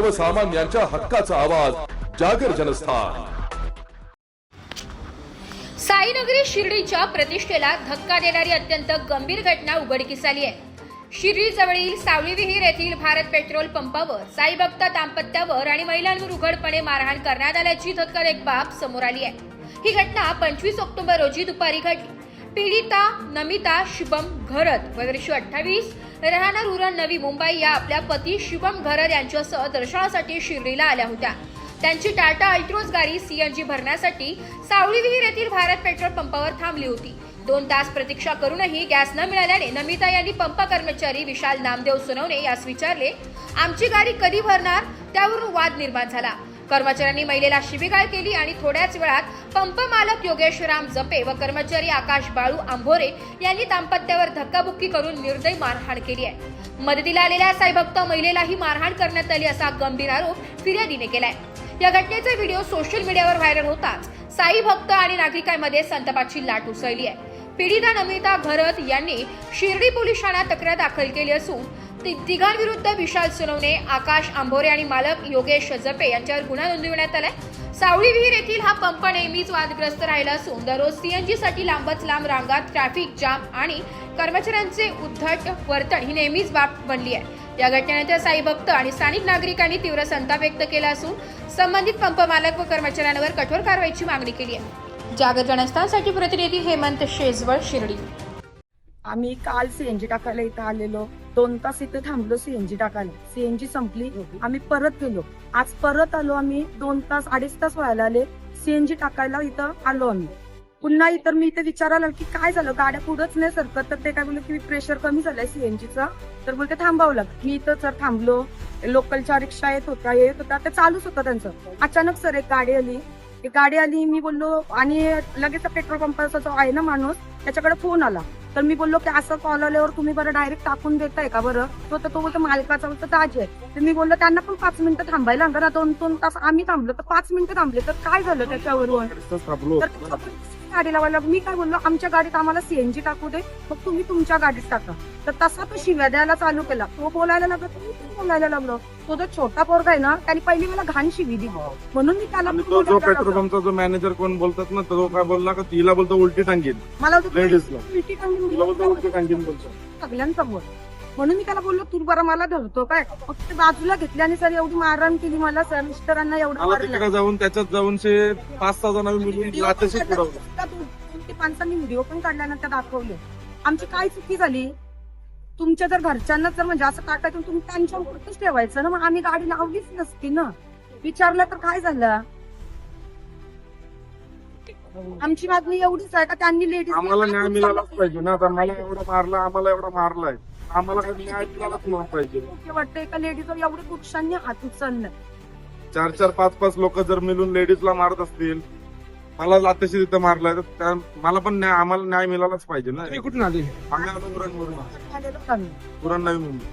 सर्वसामान्यांच्या हक्काचा आवाज जागर जनस्थान. साईनगरी शिर्डीच्या प्रतिष्ठेला धक्का देणारी अत्यंत गंभीर घटना उघडकीस आली आहे. शिर्डी जवळील सावळी विहीर येथील भारत पेट्रोल पंपावर साईभक्त दाम्पत्यावर आणि महिलांवर उघडपणे मारहाण करण्यात आल्याची धक्कादायक बाब समोर आली आहे. ही घटना पंचवीस ऑक्टोबर रोजी दुपारी घडली. पीडिता नमिता शुभम घरत. वय अठ्ठावीस. राहणार उरण नवी मुंबई या आपल्या पती शुभम घरत यांच्यासह दर्शनासाठी शिर्डीला आल्या होत्या. त्यांची टाटा अल्ट्रोज गाडी सीएनजी भरण्यासाठी सावळी विहीर येथील भारत पेट्रोल पंपावर थांबली होती. दोन तास प्रतीक्षा करूनही गॅस न मिळाल्याने नमिता यांनी पंप कर्मचारी विशाल नामदेव सोनवणे यास विचारले आमची गाडी कधी भरणार? त्यावरून वाद निर्माण झाला. कर्मचाऱ्यांनी महिलेला शिबिगाळ केली आणि थोड्याच वेळात पंप मालक योगेशराम जपे व कर्मचारी आकाश बाळू आंभोरे यांनी दाम्पत्यावर धक्काबुक्की करून निर्दय मारहाण केली आहे. मदतीला आलेल्या साईभक्त महिलेलाही मारहाण करण्यात आली असा गंभीर आरोप फिर्यादीने केलाय. या घटनेचा व्हिडिओ सोशल मीडियावर व्हायरल होताच साई भक्त आणि नागरिकांमध्ये संतापाची लाट उसळली आहे. पीडिता नमिता घरत यांनी शिर्डी पोलीस ठाण्यात तक्रार दाखल केली असून तिघांविरुद्ध विशाल सोनवणे आकाश आंबोरे आणि मालक योगेश जपे यांच्यावर गुन्हा नोंदविण्यात आलाय. सावळी विहीर येथील हा पंप नेहमीच वादग्रस्त राहिला असून दररोज सीएनजी साठी लांबच लांब रांगात ट्रॅफिक जाम आणि कर्मचाऱ्यांचे उद्धट वर्तन ही नेहमीच बाब बनली आहे. या घटनेनंतर साई भक्त आणि स्थानिक नागरिकांनी तीव्र संताप व्यक्त केला असून संबंधित पंप मालक व कर्मचाऱ्यांवर कठोर कारवाईची मागणी केली आहे. जागर जनस्थानसाठी प्रतिनिधी हेमंत शेजवळ शिर्डी. आम्ही काल सीएनजी टाकायला इथं आलेलो. दोन तास इथे थांबलो सीएनजी टाकायला. सीएनजी संपली. आम्ही परत गेलो. आज परत आलो आम्ही दोन तास अडीच तास व्हायला आले. सीएनजी टाकायला इथं आलो आम्ही. पुन्हा इतर मी इथे विचारायला की काय झालं? गाड्या पुढंच नाही सरकत. तर ते काय बोलले की प्रेशर कमी झालंय सीएनजीचं तर बोलते थांबावं लागतं. मी इथं सर थांबलो. लोकलच्या रिक्षा येत होत्या येत होत्या. ते चालूच होतं त्यांचं. अचानक सर एक गाडी आली. एक गाडी आली. मी बोललो आणि लगेच पेट्रोल पंपाचा जो आहे ना माणूस त्याच्याकडे फोन आला. तर मी बोललो की असं कॉल आल्यावर तुम्ही बरं डायरेक्ट टाकून देताय का बरं? तो तर तो बोलतो मालकाचा बोलतो ताज आहे. तर मी बोललो त्यांना पण पाच मिनिटं थांबायला ना दोन दोन तास आम्ही थांबलो तर पाच मिनिटं थांबले तर काय झालं त्याच्यावरून? तर गाडी लावायला मी काय बोललो आमच्या गाडीत आम्हाला सीएनजी टाकू दे मग तुम्ही तुमच्या गाडीत टाका. तर तसा तो शिव्या द्यायला चालू केला. तो बोलायला लागला पण बोलायला लागलो. तो जो छोटा पोरगा आहे ना त्याने पहिली मला घाण शिवी दिली. म्हणून मी त्याला आणि तो जो बोलायला पेट्रोल लागलो. पंपचा जो मॅनेजर कोण बोलतात ना तो काय बोलला का तिला बोलतो उलटी टांगेल मला लेडीजला उलटी टांगून तिला बोलतो दिली. उलटी बोलतो. सगळ्यांसमोर म्हणून मी त्याला बोललो तू बरं मला धरतो काय? मग ते बाजूला घेतल्याने सर एवढी मारहाण केली मला सर मिस्टरांना एवढं मला मारलं. तिकडे जाऊन त्याच्यात जाऊन पाच सहा जणांनी मिळून व्हिडिओ लाथेशी पण पुरवलं माणसांनी व्हिडिओ पण काढला ना त्या दाखवले. आमची काय चुकी झाली? तुमच्या जर घरच्यांना जर म्हणजे असं टाकायचं तुम्ही त्यांच्यावरच ठेवायचं ना मग आम्ही गाडी लावलीच नसती ना. विचारलं तर काय झालं? आमची मागणी एवढीच आहे का त्यांनी लेडीज आम्हाला न्याय मिळालाच पाहिजे ना. आता मला एवढं मारलं आम्हाला एवढं मारलाय. आम्हाला काही न्याय मिळालाच नाही पाहिजे. वाटतंय का लेडीजवर एवढे पुरुषांनी हात उचललं चार चार पाच पाच लोक जर मिळून लेडीजला मारत असतील मला लातेशी तिथं मारलाय तर त्या- मला पण न्याय आम्हाला न्याय मिळालाच पाहिजे ना. कुठून आले? आम्ही आता उरण आलेलो आम्ही. उरण नवी मुंबई